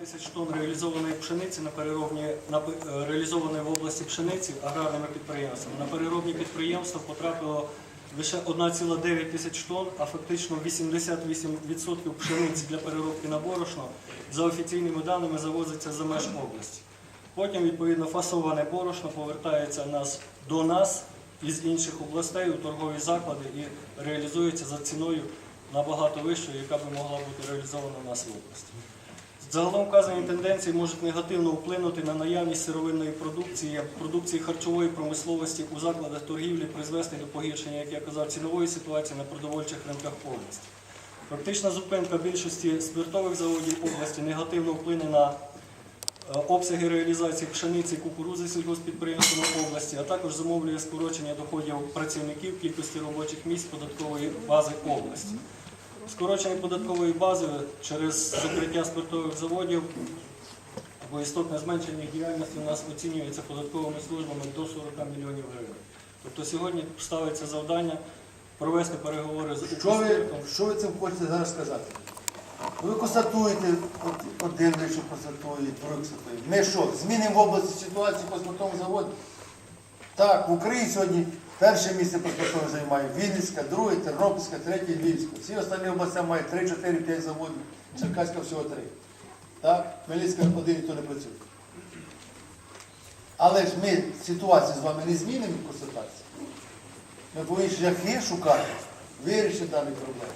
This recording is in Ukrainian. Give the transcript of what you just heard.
тисяч тонн реалізованої пшениці на переробні на е, реалізованої в області пшениці аграрними підприємствами. На переробні підприємства потрапило лише 1,9 тисяч тонн, а фактично 88% пшениці для переробки на борошно за офіційними даними завозиться за меж області. Потім, відповідно, фасоване борошно повертається нас до нас із інших областей у торгові заклади і реалізується за ціною набагато вищою, яка би могла бути реалізована у нас в області. Загалом вказані тенденції можуть негативно вплинути на наявність сировинної продукції, продукції харчової промисловості у закладах торгівлі, призвести до погіршення, як я казав, цінової ситуації на продовольчих ринках області. Фактична зупинка більшості спиртових заводів області негативно вплине на е, обсяги реалізації пшениці кукурузи сільгоспідприємствами області, а також зумовлює скорочення доходів працівників кількості робочих місць податкової бази області. Скорочення податкової бази через закриття спиртових заводів або істотне зменшення їх діяльності у нас оцінюється податковими службами до 40 мільйонів гривень. Тобто сьогодні ставиться завдання провести переговори з Що ви, Укрспиртом. що ви цим хочете зараз сказати? Ви констатуєте, от, один що констатує, другий констатує. Ми що, змінимо в області ситуацію по спиртовому заводі? Так, в Україні сьогодні перше місце по спиртовому займає Вінницька, друге, Тернопільська, третє Львівська. Всі останні області мають 3, 4, 5 заводів. Черкаська всього 3. Так, Хмельницька один то не працює. Але ж ми ситуацію з вами не змінимо в консультації. Ми повинні шляхи шукати, вирішити дані проблеми.